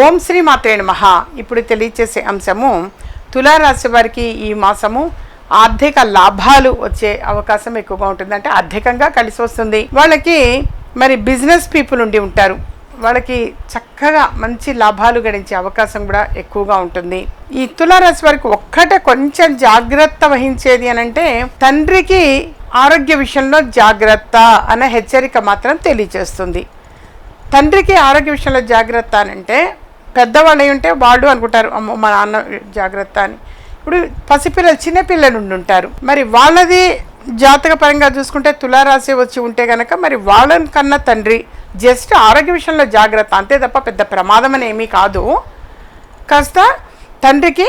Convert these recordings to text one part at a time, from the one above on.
ఓం శ్రీ మాత్రే నమః. ఇప్పుడు తెలియచేసే అంశము తులారాశి వారికి ఈ మాసము ఆర్థిక లాభాలు వచ్చే అవకాశం ఎక్కువగా ఉంటుంది. అంటే ఆర్థికంగా కలిసి వస్తుంది. వాళ్ళకి మరి బిజినెస్ పీపుల్ ఉండి ఉంటారు. వాళ్ళకి చక్కగా మంచి లాభాలు గడించే అవకాశం కూడా ఎక్కువగా ఉంటుంది. ఈ తులారాశి వారికి ఒక్కటే కొంచెం జాగ్రత్త వహించేది అని అంటే తండ్రికి ఆరోగ్య విషయంలో జాగ్రత్త అనే హెచ్చరిక మాత్రం తెలియజేస్తుంది తండ్రికి ఆరోగ్య విషయంలో జాగ్రత్త అని అంటే పెద్దవాళ్ళు అయి ఉంటే వాళ్ళు అనుకుంటారు అమ్మో మా నాన్న జాగ్రత్త అని. ఇప్పుడు పసిపిల్లలు చిన్నపిల్లలు ఉండి ఉంటారు. మరి వాళ్ళది జాతక పరంగా చూసుకుంటే తులారాశి వచ్చి ఉంటే కనుక మరి వాళ్ళని కన్నా తండ్రి జస్ట్ ఆరోగ్య విషయంలో జాగ్రత్త అంతే తప్ప పెద్ద ప్రమాదం అని ఏమీ కాదు. కాస్త తండ్రికి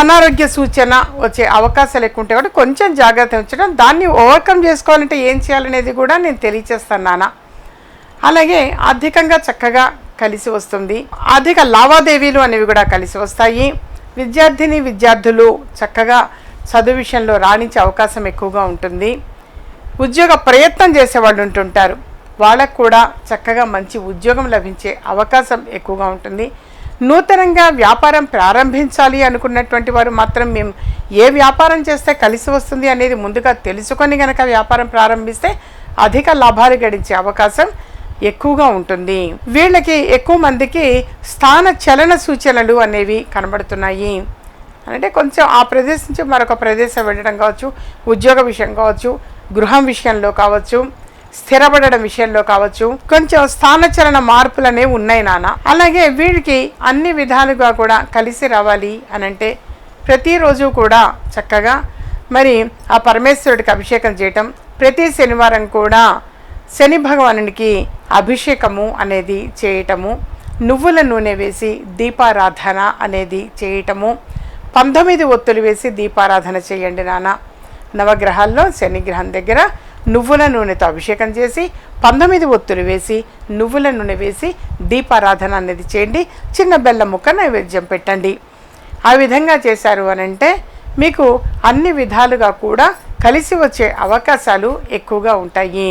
అనారోగ్య సూచన వచ్చే అవకాశాలు ఎక్కువ ఉంటాయి కాబట్టి కొంచెం జాగ్రత్త ఉంచడం దాన్ని ఓవర్కమ్ చేసుకోవాలంటే ఏం చేయాలనేది కూడా నేను తెలియచేస్తాను నాన్న. అలాగే ఆర్థికంగా చక్కగా కలిసి వస్తుంది. ఆర్థిక లావాదేవీలు అనేవి కూడా కలిసి వస్తాయి. విద్యార్థిని విద్యార్థులు చక్కగా చదువు విషయంలో రాణించే అవకాశం ఎక్కువగా ఉంటుంది. ఉద్యోగ ప్రయత్నం చేసేవాళ్ళు ఉంటుంటారు. వాళ్ళకు కూడా చక్కగా మంచి ఉద్యోగం లభించే అవకాశం ఎక్కువగా ఉంటుంది. నూతనంగా వ్యాపారం ప్రారంభించాలి అనుకున్నటువంటి వారు మాత్రం మేము ఏ వ్యాపారం చేస్తే కలిసి వస్తుంది అనేది ముందుగా తెలుసుకొని కనుక వ్యాపారం ప్రారంభిస్తే అధిక లాభాలు గడించే అవకాశం ఎక్కువగా ఉంటుంది. వీళ్ళకి ఎక్కువ మందికి స్థాన చలన సూచనలు అనేవి కనబడుతున్నాయి. అంటే కొంచెం ఆ ప్రదేశం నుంచి మరొక ప్రదేశం వెళ్ళడం కావచ్చు ఉద్యోగ విషయం కావచ్చు గృహం విషయంలో కావచ్చు స్థిరపడడం విషయంలో కావచ్చు కొంచెం స్థానచలన మార్పులు అనేవి ఉన్నాయి నాన్న. అలాగే వీళ్ళకి అన్ని విధాలుగా కూడా కలిసి రావాలి అని అంటే ప్రతిరోజు కూడా చక్కగా మరి ఆ పరమేశ్వరుడికి అభిషేకం చేయటం ప్రతి శనివారం కూడా శని భగవానునికి అభిషేకము అనేది చేయటము నువ్వుల నూనె వేసి దీపారాధన అనేది చేయటము పంతొమ్మిది ఒత్తులు వేసి దీపారాధన చేయండి నాన్న. నవగ్రహాల్లో శనిగ్రహం దగ్గర నువ్వుల నూనెతో అభిషేకం చేసి పంతొమ్మిది ఒత్తులు వేసి నువ్వుల నూనె వేసి దీపారాధన అనేది చేయండి. చిన్న బెల్లం ముక్క నైవేద్యం పెట్టండి. ఆ విధంగా చేశారు అని అంటే మీకు అన్ని విధాలుగా కూడా కలిసి వచ్చే అవకాశాలు ఎక్కువగా ఉంటాయి.